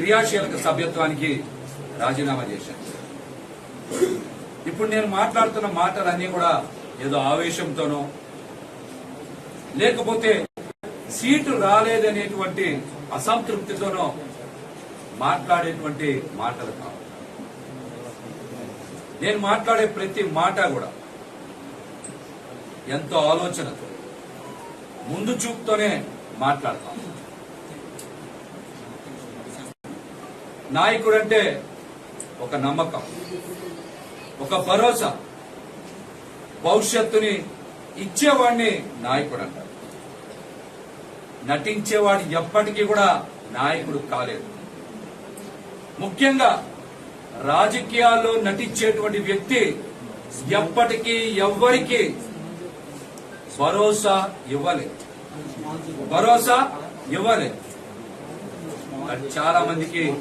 క్రియాశీలక సభ్యత్వానికి రాజీనామా చేశాను ఇప్పుడు నేను మాట్లాడుతున్న మాటలన్నీ కూడా ఏదో ఆవేశంతోనో లేకపోతే సీటు రాలేదనేటువంటి అసంతృప్తితోనో మాట్లాడేటువంటి మాటలు కావు. నేను మాట్లాడే ప్రతి మాట కూడా ఎంతో ఆలోచనతో ముందు చూపుతోనే నాయకుడు నాయకుడంటే ఒక నమ్మకం ఒక భరోసా. భవిష్యత్తుని ఇచ్చేవాడిని నాయకుడు అంటారు నటించేవాడు ఎప్పటికీ కూడా నాయకుడు కాలేదు. ముఖ్యంగా రాజకీయాల్లో నటించేటువంటి వ్యక్తి ఎప్పటికీ ఎవ్వరికి భరోసా ఇవ్వలేదు. భరోసా ఇవ్వలేదు. చాలా మందికి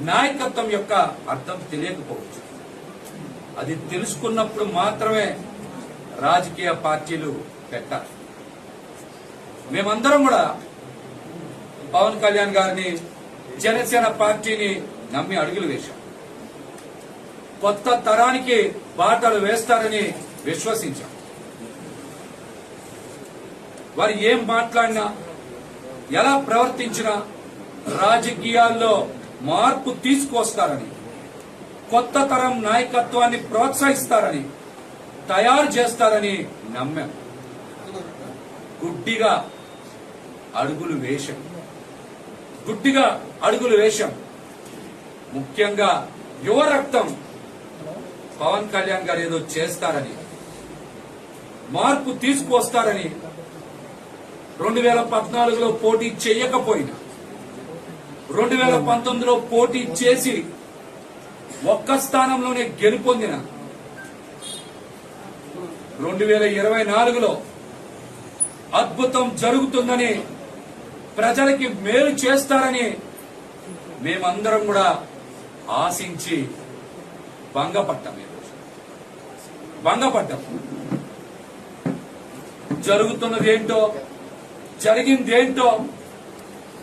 నాయకత్వం యొక్క అర్థం తెలియకపోవచ్చు. అది తెలుసుకున్నప్పుడు మాత్రమే రాజకీయ పార్టీలు పెట్టాలి. మేమందరం కూడా పవన్ కళ్యాణ్ గారిని జనసేన పార్టీని నమ్మి అడుగులు వేశాం. కొత్త తరానికి బాటలు వేస్తారని విశ్వసించాం. వారు ఏం మాట్లాడినా ఎలా ప్రవర్తించినా రాజకీయాల్లో మార్పు తీసుకొస్తారని కొత్త తరం నాయకత్వాన్ని ప్రోత్సహిస్తారని తయారు చేస్తారని నమ్మాం. గుడ్డిగా అడుగులు వేశాం. గుడ్డిగా అడుగులు వేశాం. ముఖ్యంగా యువ రక్తం పవన్ కళ్యాణ్ గారు ఏదో చేస్తారని మార్పు తీసుకువస్తారని రెండు వేల పద్నాలుగులో పోటీ చేయకపోయినా రెండు వేల పంతొమ్మిదిలో పోటీ చేసి ఒక్క స్థానంలోనే గెలుపొందిన రెండు వేల ఇరవై నాలుగులో అద్భుతం జరుగుతుందని ప్రజలకి మేలు చేస్తారని మేమందరం కూడా ఆశించి భంగపడ్డాం ఈరోజు భంగపడ్డాం. జరుగుతున్నది ఏంటో జరిగిందేంటో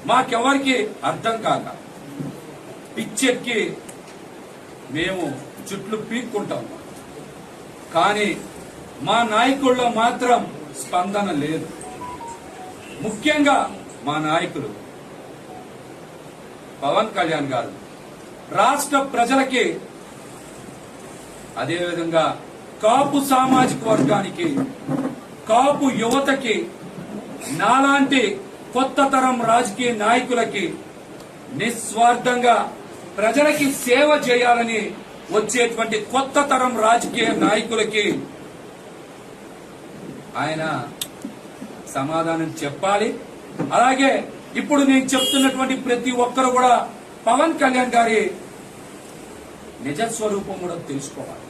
మాకెవరికి అర్థం కాక పిచ్చెక్కి మేము చుట్లు పీక్కుంటాం. కానీ మా నాయకుల్లో మాత్రం స్పందన లేదు. ముఖ్యంగా మా నాయకులు. పవన్ కళ్యాణ్ గారు. రాష్ట్ర ప్రజలకి అదేవిధంగా కాపు సామాజిక వర్గానికి కాపు యువతకి నాలాంటి కొత్త తరం రాజకీయ నాయకులకి నిస్వార్థంగా ప్రజలకి సేవ చేయాలని వచ్చేటువంటి కొత్త తరం రాజకీయ నాయకులకి ఆయన సమాధానం చెప్పాలి. అలాగే ఇప్పుడు నేను చెప్తున్నటువంటి ప్రతి ఒక్కరు కూడా పవన్ కళ్యాణ్ గారి నిజ స్వరూపం కూడా తెలుసుకోవాలి.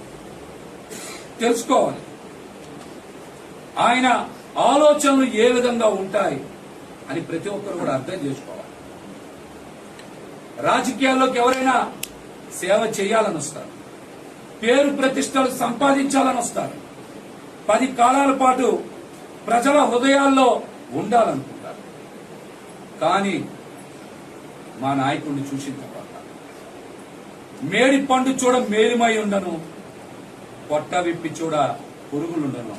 తెలుసుకోవాలి. ఆయన ఆలోచనలు ఏ విధంగా ఉంటాయి? అని ప్రతి ఒక్కరు కూడా అర్థం చేసుకోవాలి. రాజకీయాల్లోకి ఎవరైనా సేవ చేయాలని వస్తారు. పేరు ప్రతిష్టలు సంపాదించాలని వస్తారు. పది కాలాల పాటు ప్రజల హృదయాల్లో ఉండాలనుకుంటారు. కానీ మా నాయకుడిని చూసిన తర్వాత మేడి పండు చూడ మేలిమై ఉండను పొట్ట విప్పి చూడ పురుగులుండను.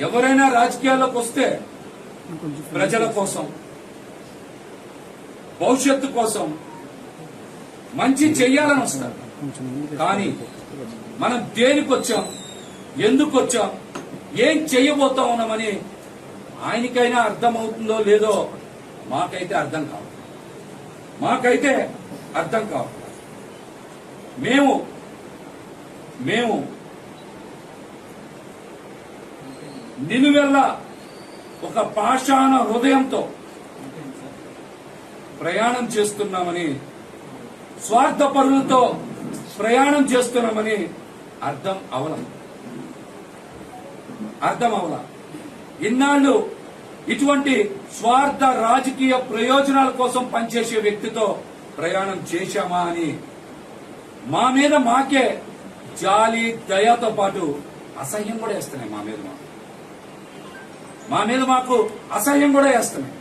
ఎవరైనా రాజకీయాల్లోకి వస్తే ప్రజల కోసం భవిష్యత్తు కోసం మంచి చెయ్యాలని వస్తారు. కానీ మనం దేనికి వచ్చాం? ఎందుకు వచ్చాం? ఏం చెయ్యబోతా ఉన్నామని ఆయనకైనా అర్థమవుతుందో లేదో మాకైతే అర్థం కావు. మాకైతే అర్థం కావు. మేము మేము నిలువెల్ల ఒక పాషాణ హృదయంతో ప్రయాణం చేస్తున్నామని స్వార్థ పరులతో ప్రయాణం చేస్తున్నామని అర్థం అవలం. అర్థం అవల. ఇన్నాళ్ళు ఇటువంటి స్వార్థ రాజకీయ ప్రయోజనాల కోసం పనిచేసే వ్యక్తితో ప్రయాణం చేశామా అని మా మీద మాకే జాలి దయతో పాటు అసహ్యం కూడా వేస్తున్నాయి మా మీద మాకు. మా మీద మాకు అసహ్యం కూడా వేస్తున్నాయి.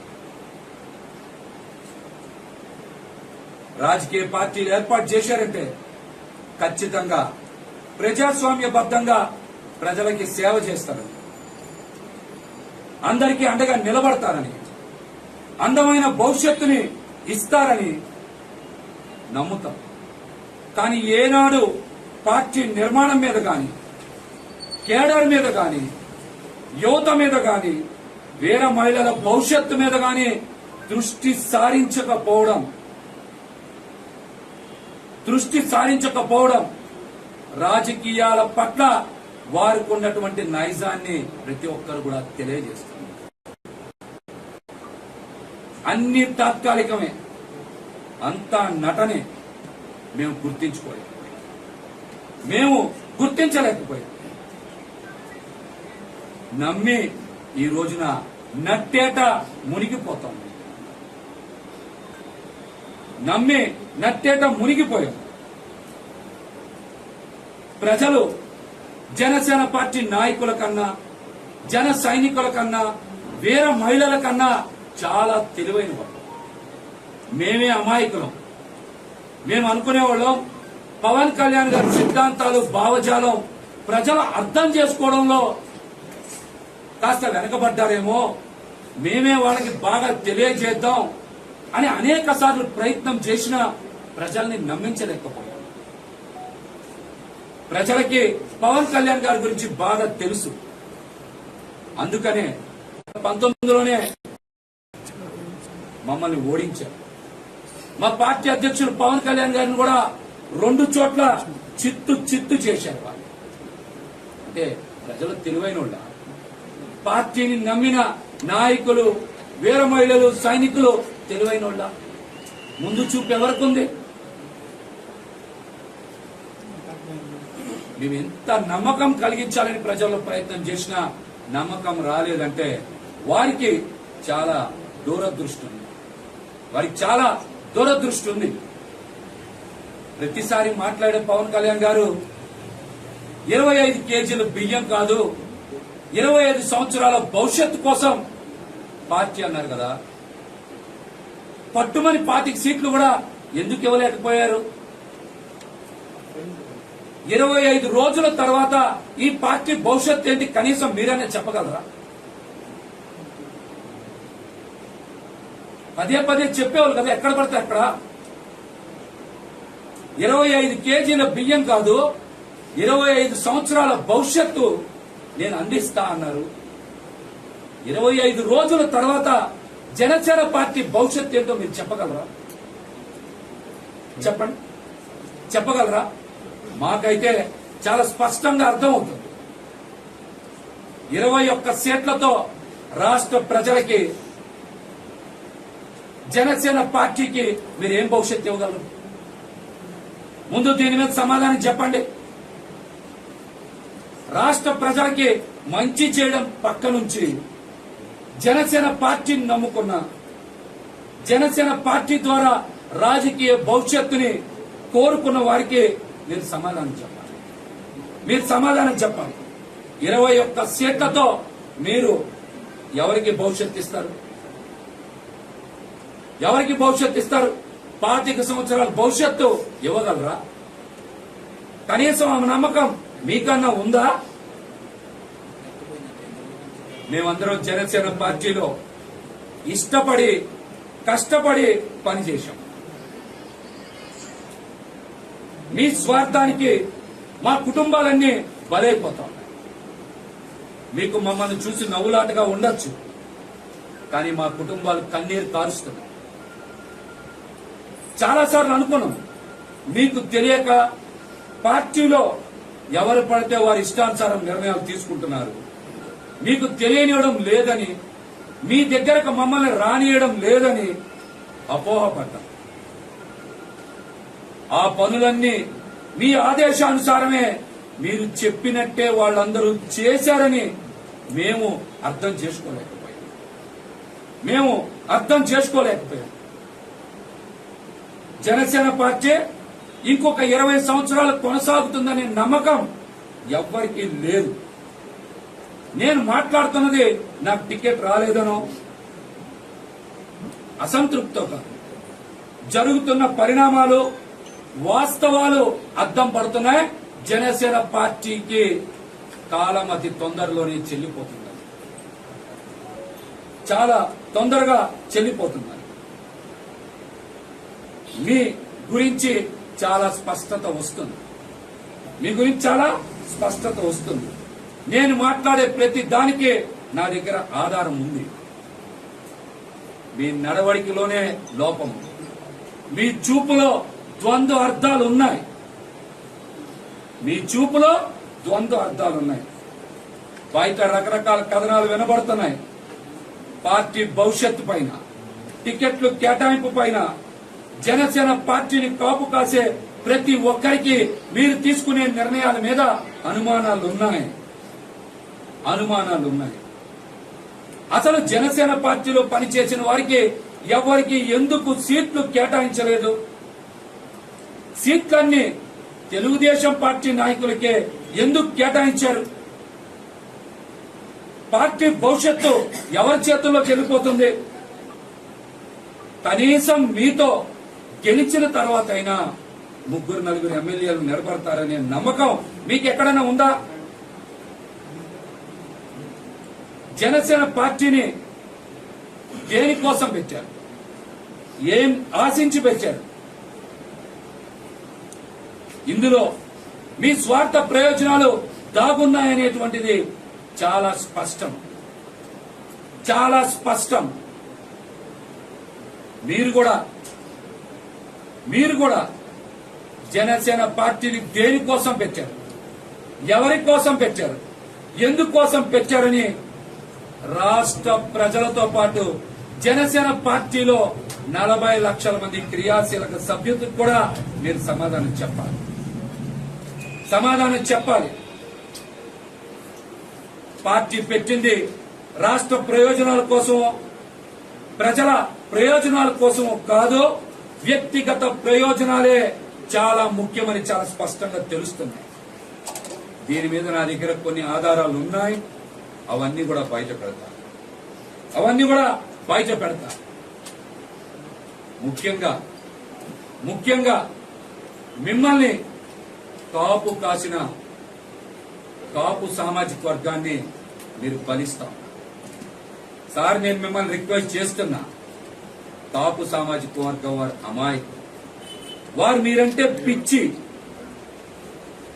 రాజకీయ పార్టీలు ఏర్పాటు చేశారంటే ఖచ్చితంగా ప్రజాస్వామ్యబద్ధంగా ప్రజలకి సేవ చేస్తారని అందరికీ అండగా నిలబడతారని అందమైన భవిష్యత్తుని ఇస్తారని నమ్ముతాం. కానీ ఏనాడు పార్టీ నిర్మాణం మీద కానీ కేడర్ మీద కానీ యువత మీద కానీ వేరే మహిళల భవిష్యత్తు మీద కానీ దృష్టి సారించకపోవడం దృష్టి సారించకపోవడం రాజకీయాల పట్ల వారికి ఉన్నటువంటి నైజాన్ని ప్రతి ఒక్కరు కూడా తెలియజేస్తుంది అన్ని తాత్కాలికమే అంతా నటనే మేము గుర్తించుకోలేకపోయాం. మేము గుర్తించలేకపోయాం. నమ్మి ఈ రోజున నట్టేట మునిగిపోతాం. నమ్మి నట్టేట మునిగిపోయాం. ప్రజలు జనసేన పార్టీ నాయకుల కన్నా జన సైనికుల కన్నా వేరే మహిళల కన్నా చాలా తెలివైన వాళ్ళు. మేమే అమాయకులం. మేము అనుకునేవాళ్ళం పవన్ కళ్యాణ్ గారి సిద్ధాంతాలు భావజాలం ప్రజలు అర్థం చేసుకోవడంలో కాస్త వెనకబడ్డారేమో మేమే వాళ్ళకి బాగా తెలియజేద్దాం అని అనేక సార్లు ప్రయత్నం చేసిన ప్రజల్ని నమ్మించలేకపోయాం. ప్రజలకి పవన్ కళ్యాణ్ గారి గురించి బాగా తెలుసు. అందుకనే పంతొమ్మిదిలోనే మమ్మల్ని ఓడించారు. మా పార్టీ అధ్యక్షుడు పవన్ కళ్యాణ్ గారిని కూడా రెండు చోట్ల చిత్తు చిత్తు చేశారు వాళ్ళు. అంటే ప్రజలు తెలివైన వాళ్ళ పార్టీని నమ్మిన నాయకులు వీర మహిళలు సైనికులు తెలివైన వాళ్ళ ముందు చూపు ఎవరికి మేము ఎంత నమ్మకం కలిగించాలని ప్రజల్లో ప్రయత్నం చేసినా నమ్మకం రాలేదంటే వారికి చాలా దూరదృష్టి ఉంది. వారికి చాలా దూరదృష్టి ఉంది. ప్రతిసారి మాట్లాడే పవన్ కళ్యాణ్ గారు ఇరవై ఐదు కేజీల బియ్యం కాదు ఇరవై ఐదు సంవత్సరాల భవిష్యత్తు కోసం పార్టీ అన్నారు కదా. పట్టుమని పాతిక సీట్లు కూడా ఎందుకు ఇవ్వలేకపోయారు? ఇరవై ఐదు రోజుల తర్వాత ఈ పార్టీ భవిష్యత్తు ఏంటి కనీసం మీరనే చెప్పగలరా? పదే పదే చెప్పేవాళ్ళు కదా ఎక్కడ పడితే అక్కడ. ఇరవై ఐదు కేజీల బియ్యం కాదు ఇరవై ఐదు సంవత్సరాల భవిష్యత్తు నేను అందిస్తా అన్నారు. ఇరవై ఐదు రోజుల తర్వాత జనసేన పార్టీ భవిష్యత్తు ఏంటో మీరు చెప్పగలరా? చెప్పండి. చెప్పగలరా? మాకైతే చాలా స్పష్టంగా అర్థమవుతుంది. ఇరవై ఒక్క సీట్లతో రాష్ట్ర ప్రజలకి జనసేన పార్టీకి మీరు ఏం భవిష్యత్తు ఇవ్వగలరు? ముందు దీని మీద సమాధానం చెప్పండి. రాష్ట్ర ప్రజలకి మంచి చేయడం పక్క నుంచి జనసేన పార్టీని నమ్ముకున్న జనసేన పార్టీ ద్వారా రాజకీయ భవిష్యత్తుని కోరుకున్న వారికి మీరు సమాధానం చెప్పాలి. మీరు సమాధానం చెప్పాలి. ఇరవై ఒక్క సీట్లతో మీరు ఎవరికి భవిష్యత్తు ఇస్తారు? ఎవరికి భవిష్యత్తు ఇస్తారు? పాతిక సంవత్సరాల భవిష్యత్తు ఇవ్వగలరా? కనీసం ఆమె నమ్మకం మీకన్నా ఉందా? మేమందరం జనసేన పార్టీలో ఇష్టపడి కష్టపడి పనిచేశాం. మీ స్వార్థానికి మా కుటుంబాలన్నీ బలైపోతాం. మీకు మమ్మల్ని చూసి నవ్వులాటగా ఉండొచ్చు కానీ మా కుటుంబాలు కన్నీరు కారుస్తున్నాయి. చాలాసార్లు అనుకున్నాం మీకు తెలియక పార్టీలో ఎవరు పడితే వారి ఇష్టానుసారం నిర్ణయాలు తీసుకుంటున్నారు. మీకు తెలియనివ్వడం లేదని మీ దగ్గరకు మమ్మల్ని రానియడం లేదని అపోహపడ్డాం ఆ పనులన్నీ మీ ఆదేశానుసారమే మీరు చెప్పినట్టే వాళ్ళందరూ చేశారని మేము అర్థం చేసుకోలేకపోయాం. మేము అర్థం చేసుకోలేకపోయాం. జనసేన పార్టీ ఇంకొక ఇరవై సంవత్సరాలు కొనసాగుతుందనే నమ్మకం ఎవ్వరికీ లేదు. నేను మాట్లాడుతున్నది నాకు టికెట్ రాలేదనో అసంతృప్తితో కాదు. జరుగుతున్న పరిణామాలు వాస్తవాలు అద్దం పడుతున్నాయి. జనసేన పార్టీకి కాలం అతి తొందరలోనే చెల్లిపోతుంది. చాలా తొందరగా చెల్లిపోతున్నారు మీ గురించి చాలా స్పష్టత వస్తుంది. మీ గురించి చాలా స్పష్టత వస్తుంది. నేను మాట్లాడే ప్రతి దానికి నా దగ్గర ఆధారం ఉంది. మీ నడవడికలోనే లోపం మీ చూపులో ద్వంద్వ అర్థాలు ఉన్నాయి. మీ చూపులో ద్వంద్వ అర్థాలు ఉన్నాయి. బయట రకరకాల కథనాలు వినబడుతున్నాయి. పార్టీ భవిష్యత్తు పైన టికెట్లు కేటాయింపు పైన జనసేన పార్టీని కాపు కాసే ప్రతి ఒక్కరికి మీరు తీసుకునే నిర్ణయాల మీద అనుమానాలు ఉన్నాయి అనుమానాలు ఉన్నాయి అసలు జనసేన పార్టీలో పనిచేసిన వారికి ఎవరికి ఎందుకు సీట్లు కేటాయించలేదు? సీట్లన్నీ తెలుగుదేశం పార్టీ నాయకులకే ఎందుకు కేటాయించారు? పార్టీ భవిష్యత్తు ఎవరి చేతుల్లోకి వెళ్ళిపోతుంది? కనీసం మీతో గెలిచిన తర్వాత అయినా ముగ్గురు నలుగురు ఎమ్మెల్యేలు నిలబడతారనే నమ్మకం మీకు ఎక్కడైనా ఉందా? జనసేన పార్టీని దేనికోసం పెట్టారు? ఏం ఆశించి పెట్టారు? ఇందులో మీ స్వార్థ ప్రయోజనాలు దాగున్నాయనేటువంటిది చాలా స్పష్టం. చాలా స్పష్టం. మీరు కూడా మీరు కూడా జనసేన పార్టీని దేనికోసం పెట్టారు? ఎవరి కోసం పెట్టారు? ఎందుకోసం పెట్టారని రాష్ట్ర ప్రజలతో పాటు జనసేన పార్టీలో నలభై లక్షల మంది క్రియాశీలక సభ్యులకు కూడా మీరు సమాధానం చెప్పాలి. సమాధానం చెప్పాలి. పార్టీ పెట్టింది రాష్ట్ర ప్రయోజనాల కోసం ప్రజల ప్రయోజనాల కోసం కాదు వ్యక్తిగత ప్రయోజనాలే చాలా ముఖ్యమని చాలా స్పష్టంగా తెలుస్తున్నాయి దీని మీద నా దగ్గర కొన్ని ఆధారాలు ఉన్నాయి. అవన్నీ కూడా బయట పెడతా. అవన్నీ కూడా బయట పెడతా. ముఖ్యంగా ముఖ్యంగా మిమ్మల్ని కాపు కాసిన కాపు సామాజిక వర్గాన్ని మీరు బలిస్తాం. సార్ నేను మిమ్మల్ని రిక్వెస్ట్ చేస్తున్నా. కాపు సామాజిక వర్గం వారు అమాయకు వారు మీరంటే పిచ్చి.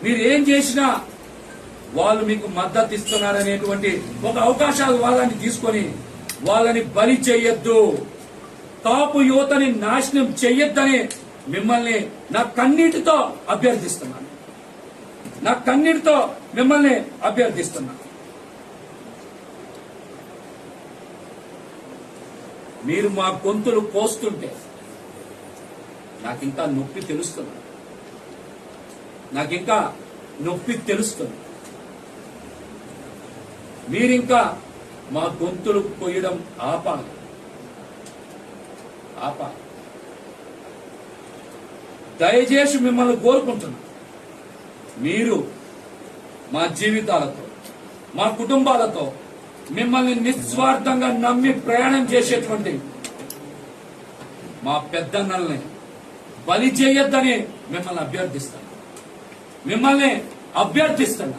మీరు ఏం చేసినా వాళ్ళు మీకు మద్దతు ఇస్తున్నారనేటువంటి ఒక అవకాశాలు వాళ్ళని తీసుకొని వాళ్ళని బలి చేయొద్దు. కాపు యువతని నాశనం చెయ్యొద్దని మిమ్మల్ని నా కన్నీటితో అభ్యర్థిస్తున్నాను. నా కన్నీటితో మిమ్మల్ని అభ్యర్థిస్తున్నాను. మీరు మా గొంతులు కోస్తుంటే నాకు ఇంకా నొప్పి తెలుస్తుంది. నాకు ఇంకా నొప్పి తెలుస్తుంది. మీరింకా మా గొంతులు కొయ్యడం ఆపాలి. ఆపాలి. దయచేసి మిమ్మల్ని కోరుకుంటున్నా. మీరు మా జీవితాలతో మా కుటుంబాలతో మిమ్మల్ని నిస్వార్థంగా నమ్మి ప్రయాణం చేసేటువంటి మా పెద్దన్నల్ని బలి చేయొద్దని మిమ్మల్ని అభ్యర్థిస్తాను. మిమ్మల్ని అభ్యర్థిస్తున్నా.